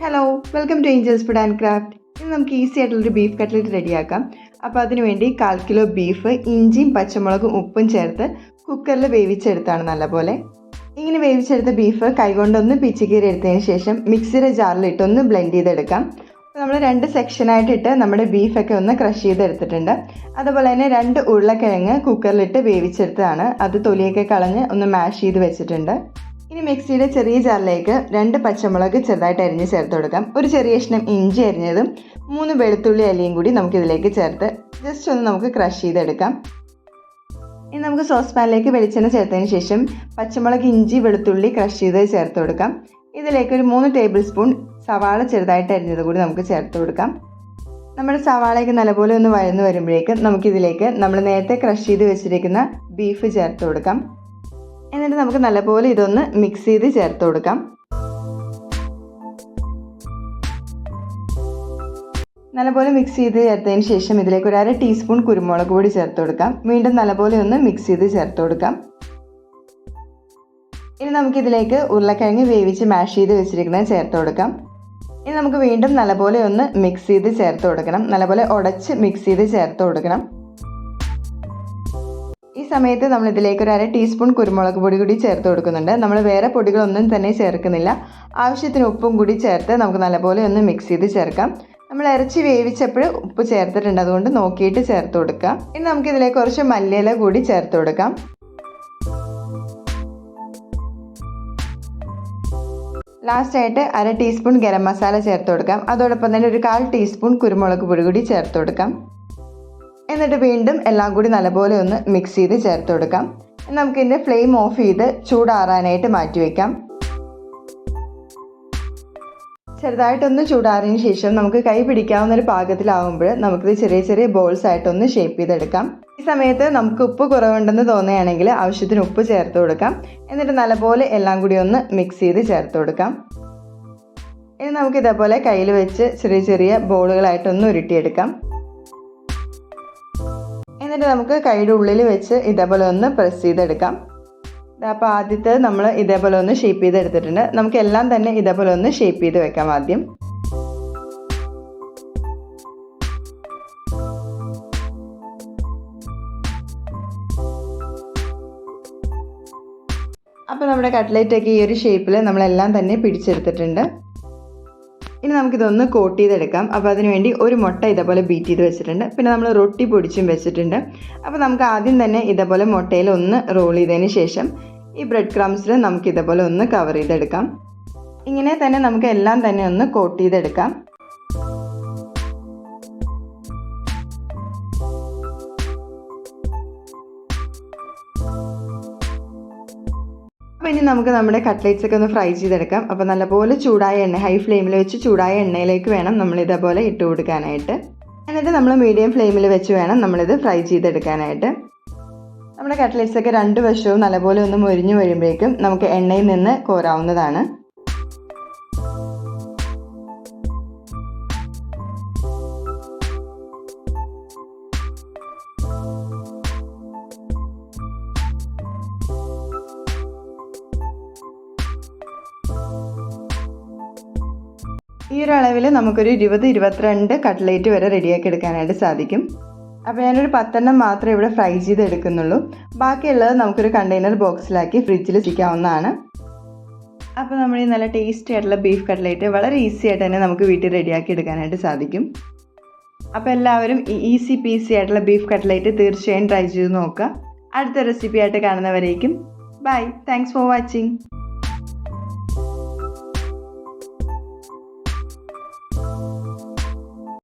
Hello welcome to Angels food and craft ഇന്ന് നമുക്ക് easy ആയിട്ടുള്ളൊരു ബീഫ് കട്ട്ലറ്റ് റെഡിയാക്കാം അപ്പോൾ അതിനുവേണ്ടി കാൽ കിലോ ബീഫ് ഇഞ്ചിയും പച്ചമുളകും ഉപ്പും ചേർത്ത് കുക്കറിൽ വേവിച്ചെടുത്താണ് നല്ലപോലെ. ഇങ്ങനെ വേവിച്ചെടുത്ത ബീഫ് കൈകൊണ്ടൊന്ന് പിച്ചിക്കീറി എടുത്തതിന് ശേഷം മിക്സിയുടെ ജാറിലിട്ട് ഒന്ന് ബ്ലെൻഡ് ചെയ്തെടുക്കാം. നമ്മൾ രണ്ട് സെക്ഷനായിട്ടിട്ട് നമ്മുടെ ബീഫൊക്കെ ഒന്ന് ക്രഷ് ചെയ്തെടുത്തിട്ടുണ്ട്. അതുപോലെ തന്നെ രണ്ട് ഉരുളക്കിഴങ്ങ് കുക്കറിലിട്ട് വേവിച്ചെടുത്തതാണ്. അത് തൊലിയൊക്കെ കളഞ്ഞ് ഒന്ന് മാഷ് ചെയ്ത് വെച്ചിട്ടുണ്ട്. ഇനി മിക്സിയുടെ ചെറിയ ജാറിലേക്ക് രണ്ട് പച്ചമുളക് ചെറുതായിട്ട് അരിഞ്ഞ് ചേർത്ത് കൊടുക്കാം. ഒരു ചെറിയ കഷ്ണം ഇഞ്ചി അരിഞ്ഞതും മൂന്ന് വെളുത്തുള്ളി അലിയും കൂടി നമുക്കിതിലേക്ക് ചേർത്ത് ജസ്റ്റ് ഒന്ന് നമുക്ക് ക്രഷ് ചെയ്തെടുക്കാം. ഇനി നമുക്ക് സോസ് പാനിലേക്ക് വെളിച്ചെണ്ണ ചേർത്തതിന് ശേഷം പച്ചമുളക് ഇഞ്ചി വെളുത്തുള്ളി ക്രഷ് ചെയ്ത് ചേർത്ത് കൊടുക്കാം. ഇതിലേക്ക് ഒരു മൂന്ന് ടേബിൾ സ്പൂൺ സവാള ചെറുതായിട്ട് അരിഞ്ഞത് കൂടി നമുക്ക് ചേർത്ത് കൊടുക്കാം. നമ്മുടെ സവാളയൊക്കെ നല്ലപോലെ ഒന്ന് വഴന്ന് വരുമ്പോഴേക്കും നമുക്കിതിലേക്ക് നമ്മൾ നേരത്തെ ക്രഷ് ചെയ്ത് വെച്ചിരിക്കുന്ന ബീഫ് ചേർത്ത് കൊടുക്കാം. എന്നിട്ട് നമുക്ക് നല്ലപോലെ ഇതൊന്ന് മിക്സ് ചെയ്ത് ചേർത്ത് കൊടുക്കാം. നല്ലപോലെ മിക്സ് ചെയ്ത് ചേർത്തതിന് ശേഷം ഇതിലേക്ക് ഒരു അര ടീസ്പൂൺ കുരുമുളക് പൊടി ചേർത്ത് കൊടുക്കാം. വീണ്ടും നല്ലപോലെ ഒന്ന് മിക്സ് ചെയ്ത് ചേർത്ത് കൊടുക്കാം. ഇനി നമുക്കിതിലേക്ക് ഉരുളക്കിഴങ്ങ് വേവിച്ച് മാഷ് ചെയ്ത് വെച്ചിരിക്കുന്നത് ചേർത്ത് കൊടുക്കാം. ഇനി നമുക്ക് വീണ്ടും നല്ലപോലെ ഒന്ന് മിക്സ് ചെയ്ത് ചേർത്ത് കൊടുക്കണം. നല്ലപോലെ ഉടച്ച് മിക്സ് ചെയ്ത് ചേർത്ത് കൊടുക്കണം. സമയത്ത് നമ്മൾ ഇതിലേക്ക് ഒരു അര ടീസ്പൂൺ കുരുമുളക് പൊടി കൂടി ചേർത്ത് കൊടുക്കുന്നുണ്ട്. നമ്മൾ വേറെ പൊടികളൊന്നും തന്നെ ചേർക്കുന്നില്ല. ആവശ്യത്തിന് ഉപ്പും കൂടി ചേർത്ത് നമുക്ക് നല്ലപോലെ ഒന്ന് മിക്സ് ചെയ്ത് ചേർക്കാം. നമ്മൾ ഇറച്ചി വേവിച്ചപ്പോൾ ഉപ്പ് ചേർത്തിട്ടുണ്ട്. അതുകൊണ്ട് നോക്കിയിട്ട് ചേർത്ത് കൊടുക്കാം. ഇനി നമുക്ക് ഇതിലേക്ക് കുറച്ച് മല്ലിയില കൂടി ചേർത്ത് കൊടുക്കാം. ലാസ്റ്റ് ആയിട്ട് അര ടീസ്പൂൺ ഗരം മസാല ചേർത്ത് കൊടുക്കാം. അതോടൊപ്പം തന്നെ ഒരു കാൽ ടീസ്പൂൺ കുരുമുളക് പൊടി കൂടി ചേർത്ത് കൊടുക്കാം. എന്നിട്ട് വീണ്ടും എല്ലാം കൂടി നല്ലപോലെ ഒന്ന് മിക്സ് ചെയ്ത് ചേർത്ത് കൊടുക്കാം. നമുക്കിതിന്റെ ഫ്ലെയിം ഓഫ് ചെയ്ത് ചൂടാറാനായിട്ട് മാറ്റി വയ്ക്കാം ചെറുതായിട്ടൊന്ന് ചൂടാറിയതിന് ശേഷം നമുക്ക് കൈ പിടിക്കാവുന്ന ഒരു പാകത്തിലാവുമ്പോൾ നമുക്കിത് ചെറിയ ചെറിയ ബോൾസ് ആയിട്ടൊന്ന് ഷേപ്പ് ചെയ്തെടുക്കാം. ഈ സമയത്ത് നമുക്ക് ഉപ്പ് കുറവുണ്ടെന്ന് തോന്നുകയാണെങ്കിൽ ആവശ്യത്തിന് ഉപ്പ് ചേർത്ത് കൊടുക്കാം. എന്നിട്ട് നല്ലപോലെ എല്ലാം കൂടി ഒന്ന് മിക്സ് ചെയ്ത് ചേർത്ത് കൊടുക്കാം. ഇനി നമുക്ക് ഇതേപോലെ കയ്യിൽ വെച്ച് ചെറിയ ചെറിയ ബോളുകളായിട്ടൊന്ന് ഉരുട്ടിയെടുക്കാം. എന്നിട്ട് നമുക്ക് കൈയുടെ ഉള്ളിൽ വെച്ച് ഇതേപോലെ ഒന്ന് പ്രസ് ചെയ്തെടുക്കാം. അപ്പോൾ ആദ്യത്തെ നമ്മൾ ഇതേപോലെ ഒന്ന് ഷേപ്പ് ചെയ്തെടുത്തിട്ടുണ്ട്. നമുക്ക് എല്ലാം തന്നെ ഇതേപോലെ ഒന്ന് ഷേപ്പ് ചെയ്ത് വെക്കാം ആദ്യം. അപ്പോൾ നമ്മുടെ കട്ട്ലേറ്റൊക്കെ ഈ ഒരു ഷേപ്പിൽ നമ്മളെല്ലാം തന്നെ പിടിച്ചെടുത്തിട്ടുണ്ട്. ഇനി നമുക്കിതൊന്ന് കോട്ട് ചെയ്തെടുക്കാം. അപ്പോൾ അതിനുവേണ്ടി ഒരു മുട്ട ഇതേപോലെ ബീറ്റ് ചെയ്ത് വെച്ചിട്ടുണ്ട്. പിന്നെ നമ്മൾ റൊട്ടി പൊടിച്ചും വെച്ചിട്ടുണ്ട്. അപ്പോൾ നമുക്ക് ആദ്യം തന്നെ ഇതേപോലെ മുട്ടയിൽ ഒന്ന് റോൾ ചെയ്തതിന് ശേഷം ഈ ബ്രെഡ് ക്രംസിൽ നമുക്ക് ഇതേപോലെ ഒന്ന് കവർ ചെയ്തെടുക്കാം. ഇങ്ങനെ തന്നെ നമുക്ക് എല്ലാം തന്നെ ഒന്ന് കോട്ട് ചെയ്തെടുക്കാം. അപ്പോൾ ഇനി നമുക്ക് നമ്മുടെ കട്ട്ലേറ്റ്സ് ഒക്കെ ഒന്ന് ഫ്രൈ ചെയ്തെടുക്കാം. അപ്പോൾ നല്ലപോലെ ചൂടായ എണ്ണ ഹൈ ഫ്ലെയിമിൽ വെച്ച് ചൂടായ എണ്ണയിലേക്ക് വേണം നമ്മൾ ഇതേപോലെ ഇട്ട് കൊടുക്കാനായിട്ട്. എന്നിട്ട് നമ്മൾ മീഡിയം ഫ്ലെയിമിൽ വെച്ച് വേണം നമ്മളിത് ഫ്രൈ ചെയ്തെടുക്കാനായിട്ട്. നമ്മുടെ കട്ട്ലേറ്റ്സ് ഒക്കെ രണ്ട് വശവും നല്ലപോലെ ഒന്ന് മൊരിഞ്ഞു വരുമ്പോഴേക്കും നമുക്ക് എണ്ണയിൽ നിന്ന് കോരാവുന്നതാണ്. ഒരു അളവിൽ നമുക്കൊരു ഇരുപത് ഇരുപത്തിരണ്ട് കട്ട്ലേറ്റ് വരെ റെഡിയാക്കി എടുക്കാനായിട്ട് സാധിക്കും. അപ്പോൾ ഞാനൊരു പത്തെണ്ണം മാത്രമേ ഇവിടെ ഫ്രൈ ചെയ്ത് എടുക്കുന്നുള്ളൂ ബാക്കിയുള്ളത് നമുക്കൊരു കണ്ടെയ്നർ ബോക്സിലാക്കി ഫ്രിഡ്ജിൽ വെക്കാവുന്നതാണ് അപ്പോൾ നമ്മൾ ഈ നല്ല ടേസ്റ്റി ആയിട്ടുള്ള ബീഫ് കട്ട്ലേറ്റ് വളരെ ഈസി ആയിട്ട് തന്നെ നമുക്ക് വീട്ടിൽ റെഡിയാക്കി എടുക്കാനായിട്ട് സാധിക്കും. അപ്പോൾ എല്ലാവരും ഈ ഈസി പീസി ആയിട്ടുള്ള ബീഫ് കട്ട്ലേറ്റ് തീർച്ചയായും ട്രൈ ചെയ്ത് നോക്കുക. അടുത്ത റെസിപ്പി ആയിട്ട് കാണുന്നവരേക്കും. ബൈ. Thanks for watching.